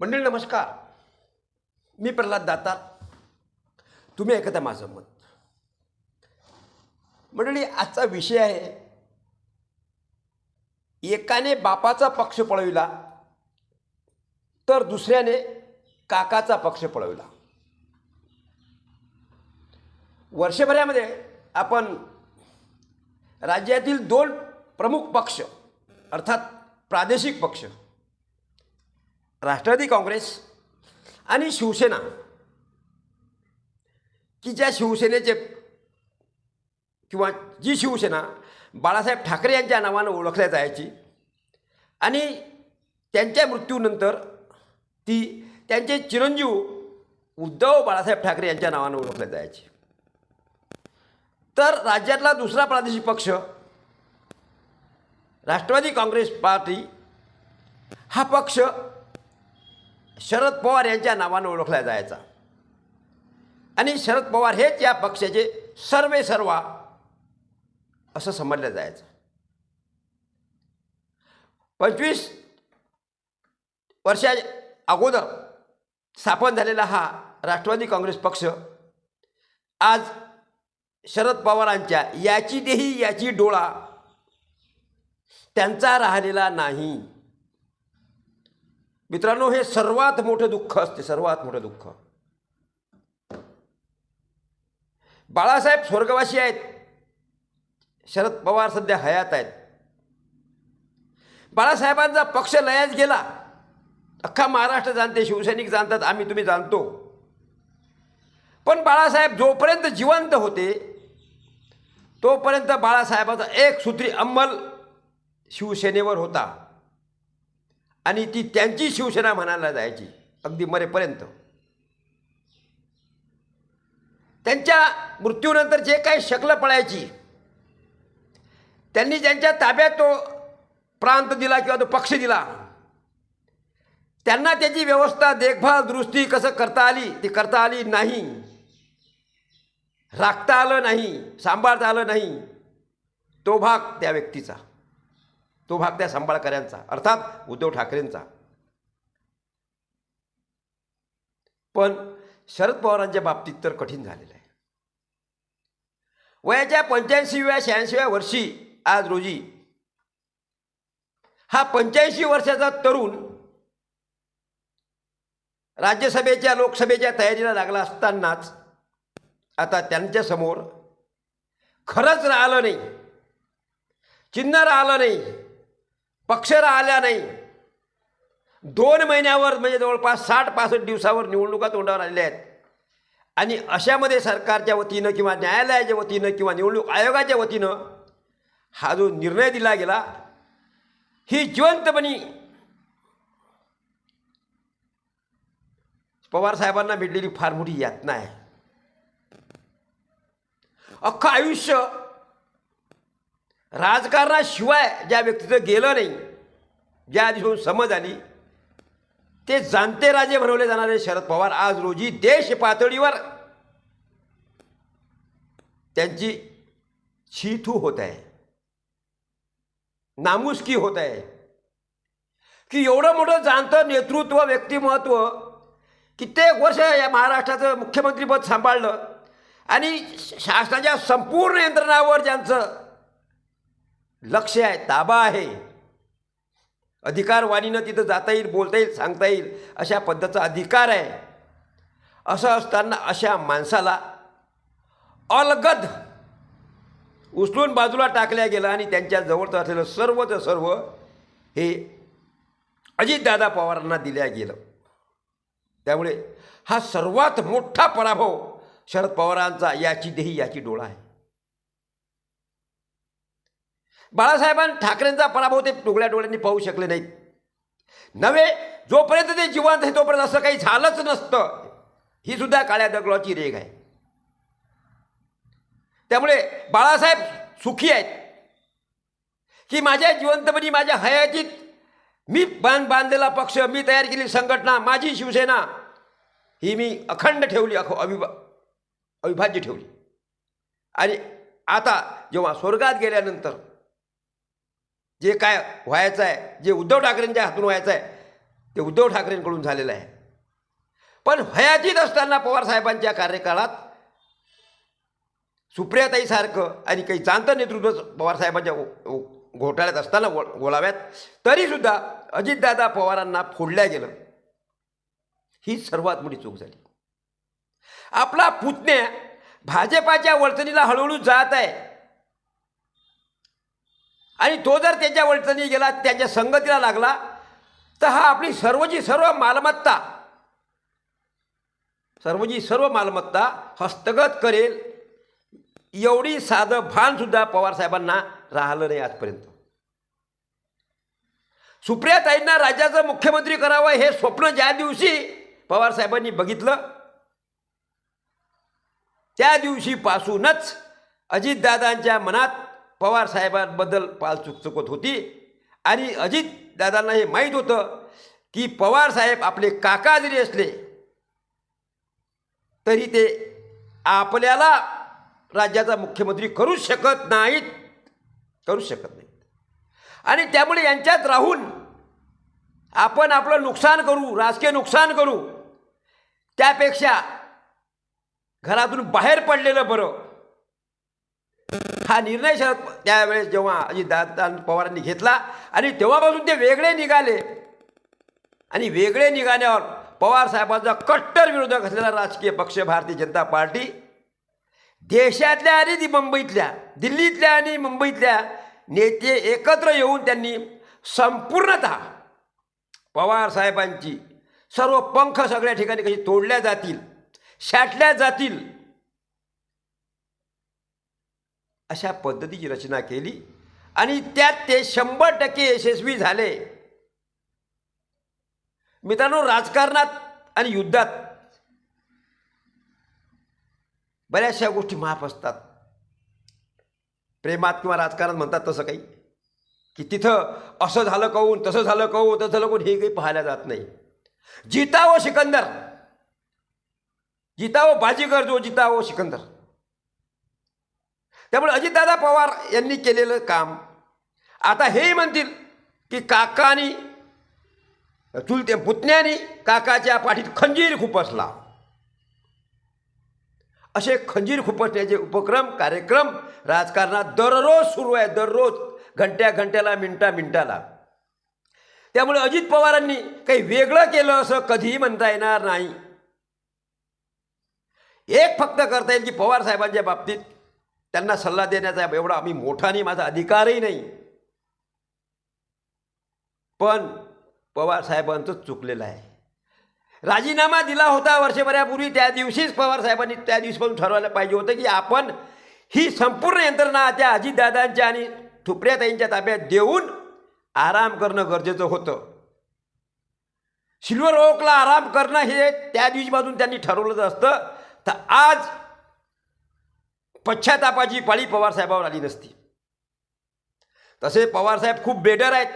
मंडळी नमस्कार. मी प्रल्हाद दाता तुम्ही ऐकता माझं मत. मंडळी आजचा विषय आहे एकाने बापाचा पक्ष पळविला तर दुसऱ्याने काकाचा पक्ष पळविला. वर्षभरामध्ये आपण राज्यातील दोन प्रमुख पक्ष अर्थात प्रादेशिक पक्ष राष्ट्रवादी काँग्रेस आणि शिवसेना. की ज्या शिवसेनेचे किंवा जी शिवसेना बाळासाहेब ठाकरे यांच्या नावानं ओळखल्या जायची आणि त्यांच्या मृत्यूनंतर ती त्यांचे चिरंजीव उद्धव बाळासाहेब ठाकरे यांच्या नावानं ओळखल्या जायची. तर राज्यातला दुसरा प्रादेशिक पक्ष राष्ट्रवादी काँग्रेस पार्टी हा पक्ष शरद पवार यांच्या नावानं ओळखला जायचा. आणि शरद पवार हेच या पक्षाचे सर्वे सर्वा असं समजलं जायचं. पंचवीस वर्षा अगोदर स्थापन झालेला हा राष्ट्रवादी काँग्रेस पक्ष आज शरद पवारांच्या याची देही याची डोळा त्यांचा राहिलेला नाही. मित्रांनो हे सर्वात मोठं दुःख असते सर्वात मोठं दुःख. बाळासाहेब स्वर्गवासी आहेत. शरद पवार सध्या हयात आहेत. बाळासाहेबांचा पक्ष लयाच गेला. अख्खा महाराष्ट्र जाणते शिवसैनिक जाणतात आम्ही तुम्ही जाणतो. पण बाळासाहेब जोपर्यंत जिवंत होते तोपर्यंत बाळासाहेबाचा एक सूत्री अंमल शिवसेनेवर होता. आणि ती त्यांची शिवसेना म्हणायला जायची अगदी मरेपर्यंत. त्यांच्या मृत्यूनंतर जे काही शकलं पळायची त्यांनी ज्यांच्या ताब्यात तो प्रांत दिला किंवा तो पक्ष दिला त्यांना त्याची व्यवस्था देखभाल दुरुस्ती कसं करता आली ती करता आली नाही. राखता आलं नाही सांभाळता आलं नाही. तो भाग त्या व्यक्तीचा. तो भाग त्या सांभाळकऱ्यांचा अर्थात उद्धव ठाकरेंचा. पण शरद पवारांच्या बाबतीत तर कठीण झालेलं आहे. वयाच्या पंच्याऐंशीव्या शहाऐंशीव्या वर्षी आज रोजी हा पंच्याऐंशी वर्षाचा तरुण राज्यसभेच्या लोकसभेच्या तयारीला लागला असतानाच आता त्यांच्यासमोर खरंच राहिलं नाही. चिन्ह राहिलं नाही. पक्ष राहिला नाही. दोन महिन्यावर म्हणजे जवळपास साठ पासष्ट दिवसावर निवडणुका तोंडावर आलेल्या आहेत. आणि अशामध्ये सरकारच्या वतीनं किंवा न्यायालयाच्या वतीनं किंवा निवडणूक आयोगाच्या वतीनं हा जो निर्णय दिला गेला ही जिवंतपणी पवार साहेबांना भेटलेली फार मोठी यातना आहे. अख्खं आयुष्य राजकारणाशिवाय ज्या व्यक्तीचं गेलं नाही ज्या आधीपासून समज आली ते जाणते राजे भरवले जाणारे शरद पवार आज रोजी देश पातळीवर त्यांची छीथू होत आहे नामुष्की होत आहे. की एवढं मोठं जाणतं नेतृत्व व्यक्तिमत्व कित्येक वर्ष या महाराष्ट्राचं मुख्यमंत्रीपद सांभाळलं आणि शासनाच्या संपूर्ण यंत्रणावर ज्यांचं लक्ष आहे ताबा आहे. अधिकारवाणीनं तिथं जाता येईल बोलता येईल सांगता येईल अशा पद्धतीचा अधिकार आहे. असं असताना अशा माणसाला अलगद उचलून बाजूला टाकल्या गेलं आणि त्यांच्या जवळचं असलेलं सर्वच सर्व हे अजितदादा पवारांना दिल्या गेलं. त्यामुळे हा सर्वात मोठा पराभव शरद पवारांचा याची देही याची डोळा आहे. बाळासाहेबां ठाकरेंचा पराभव ते डोळ्या डोळ्यांनी पाहू शकले नाहीत. नव्हे जोपर्यंत ते जिवंत आहे तोपर्यंत असं काही झालंच नसतं. ही सुद्धा काळ्या दगडाची रेग आहे. त्यामुळे बाळासाहेब सुखी आहेत. की माझ्या जिवंतपणी माझ्या हयातीत मी बांध बांधलेला पक्ष मी तयार केलेली संघटना माझी शिवसेना ही मी अखंड ठेवली अखो अविभा अविभाज्य ठेवली. आणि आता जेव्हा स्वर्गात गेल्यानंतर जे काय व्हायचं आहे जे उद्धव ठाकरेंच्या हातून व्हायचं आहे ते उद्धव ठाकरेंकडून झालेलं आहे. पण हयातीत असताना पवारसाहेबांच्या कार्यकाळात सुप्रियाताईसारखं आणि काही जाणतं नेतृत्व पवारसाहेबांच्या घोटाळ्यात असताना गो बोलाव्यात तरीसुद्धा अजितदादा पवारांना फोडल्या गेलं. ही सर्वात मोठी चूक झाली. आपला पुतण्या भाजपाच्या वळचणीला हळूहळू जात आहे. आणि तो जर त्याच्या वळचणी गेला त्याच्या संगतीला लागला तर हा आपली सर्वची सर्व मालमत्ता सर्वची सर्व मालमत्ता हस्तगत करेल. एवढी साधं भानसुद्धा पवारसाहेबांना राहिलं नाही आजपर्यंत. सुप्रियाताईंना राज्याचं मुख्यमंत्री करावं हे स्वप्न ज्या दिवशी पवारसाहेबांनी बघितलं त्या दिवशीपासूनच अजितदादांच्या मनात पवार साहेबांबद्दल पाल चुकचुकत होती. आणि अजित दादांना हे माहीत होतं की पवार साहेब आपले काका जरी असले तरी ते आपल्याला राज्याचा मुख्यमंत्री करूच शकत नाहीत करू शकत नाहीत. आणि त्यामुळे यांच्यात राहून आपण आपलं नुकसान करू राजकीय नुकसान करू त्यापेक्षा घरातून बाहेर पडलेलं बरं. हा निर्णय शरद त्यावेळेस जेव्हा अजितदादा पवारांनी घेतला आणि तेव्हापासून ते वेगळे निघाले. आणि वेगळे निघाल्यावर पवार साहेबांचा कट्टर विरोधक असलेला राजकीय पक्ष भारतीय जनता पार्टी देशातल्या आणि ती मुंबईतल्या दिल्लीतल्या आणि मुंबईतल्या नेते एकत्र येऊन त्यांनी संपूर्णतः पवार साहेबांची सर्व पंख सगळ्या ठिकाणी कशी तोडल्या जातील शाटल्या जातील अशा पद्धतीची रचना केली. आणि त्यात ते शंभर टक्के यशस्वी झाले. मित्रांनो राजकारणात आणि युद्धात बऱ्याचशा गोष्टी माफ असतात. प्रेमात किंवा राजकारणात म्हणतात तसं काही की तिथं असं झालं कहून तसं झालं कहून तसं झालं कहून हे काही पाहायला जात नाही. जितावं सिकंदर. जितावं बाजीगर जो जितावं सिकंदर. त्यामुळे अजितदादा पवार यांनी केलेलं काम. आता हेही म्हणतील की काकानी चुलते पुतण्यानी काकाच्या पाठीत खंजीर खुपसला. असे खंजीर खुपसण्याचे उपक्रम कार्यक्रम राजकारणात दररोज सुरू आहे दररोज घंट्या घंट्याला मिनटा मिनटाला. त्यामुळे अजित पवारांनी काही वेगळं केलं असं कधीही म्हणता येणार नाही. एक फक्त करता येईल की पवार साहेबांच्या बाबतीत त्यांना सल्ला देण्याचा एवढा आम्ही मोठाने माझा अधिकारही नाही. पण पवार साहेबांचं चुकलेलं आहे. राजीनामा दिला होता वर्षभरापूर्वी त्या दिवशीच पवार साहेबांनी त्या दिवशीपासून ठरवायला पाहिजे होतं की आपण ही संपूर्ण यंत्रणा त्या अजितदादांच्या आणि थुपऱ्याताईंच्या ताब्यात देऊन आराम करणं गरजेचं होतं. सिल्वर ओकला आराम करणं हे त्या दिवशीपासून त्यांनी ठरवलंच असतं. तर आज पश्चातापाची पाळी पवारसाहेबावर आली नसती. तसे पवारसाहेब खूप बेटर आहेत.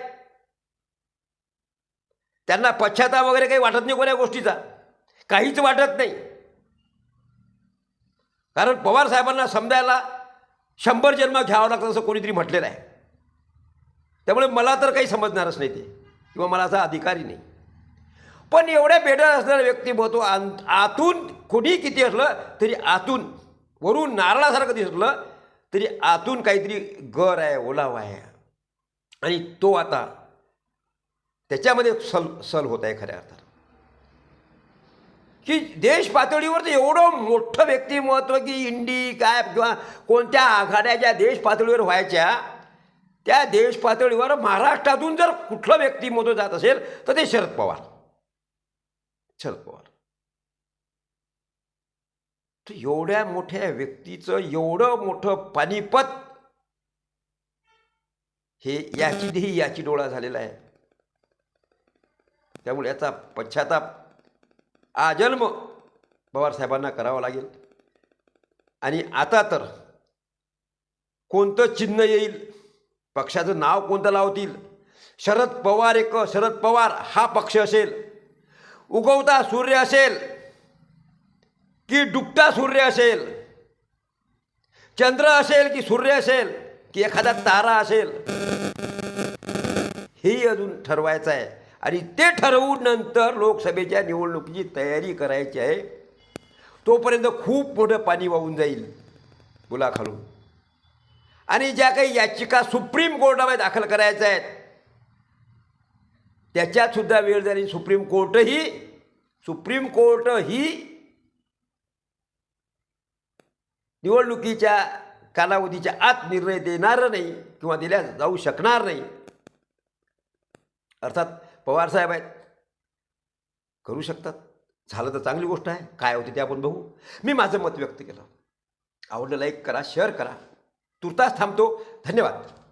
त्यांना पश्चाताप वगैरे काही वाटत नाही कोण्या गोष्टीचा. काहीच वाटत नाही. कारण पवार साहेबांना समजायला शंभर जन्म घ्यावं लागतं असं कोणीतरी म्हटलेलं आहे. त्यामुळे मला तर काही समजणारच नाही ते किंवा मला असा अधिकारही नाही. पण एवढ्या बेटर असणारा व्यक्तिमत्व आं- आतून कोणी किती असलं तरी आतून वरून नारळासारखं दिसलं तरी आतून काहीतरी गर आहे ओलावा आहे. आणि तो आता त्याच्यामध्ये सल सल होत आहे खऱ्या अर्थात की देश पातळीवर तर एवढं मोठं व्यक्तिमत्व की इंडी काय किंवा कोणत्या आघाड्या ज्या देश पातळीवर व्हायच्या त्या देश पातळीवर महाराष्ट्रातून जर कुठलं व्यक्तिमत्व जात असेल तर ते शरद पवार. शरद पवार. तर एवढ्या मोठ्या व्यक्तीचं एवढं मोठं पानिपत हे याची देही याची डोळा झालेला आहे. त्यामुळे याचा पश्चाताप आजन्म पवारसाहेबांना करावा लागेल. आणि आता तर कोणतं चिन्ह येईल पक्षाचं नाव कोणतं लावतील शरद पवार एक शरद पवार हा पक्ष असेल उगवता सूर्य असेल की डुबता सूर्य असेल चंद्र असेल की सूर्य असेल की एखादा तारा असेल हेही अजून ठरवायचं आहे. आणि ते ठरवून नंतर लोकसभेच्या निवडणुकीची तयारी करायची आहे. तोपर्यंत खूप मोठं पाणी वाहून जाईल मुलाखालून. आणि ज्या काही याचिका सुप्रीम कोर्टामध्ये दाखल करायच्या आहेत त्याच्यातसुद्धा वेळ झाली सुप्रीम कोर्टही सुप्रीम कोर्टही निवडणुकीच्या कालावधीच्या आत निर्णय देणार नाही किंवा दिल्या जाऊ शकणार नाही. अर्थात पवार साहेब आहेत. करू शकतात. झालं तर चांगली गोष्ट आहे. काय होते ते आपण बघू. मी माझं मत व्यक्त केलं. आवडलं लाईक करा शेअर करा. तुर्तास थांबतो. धन्यवाद.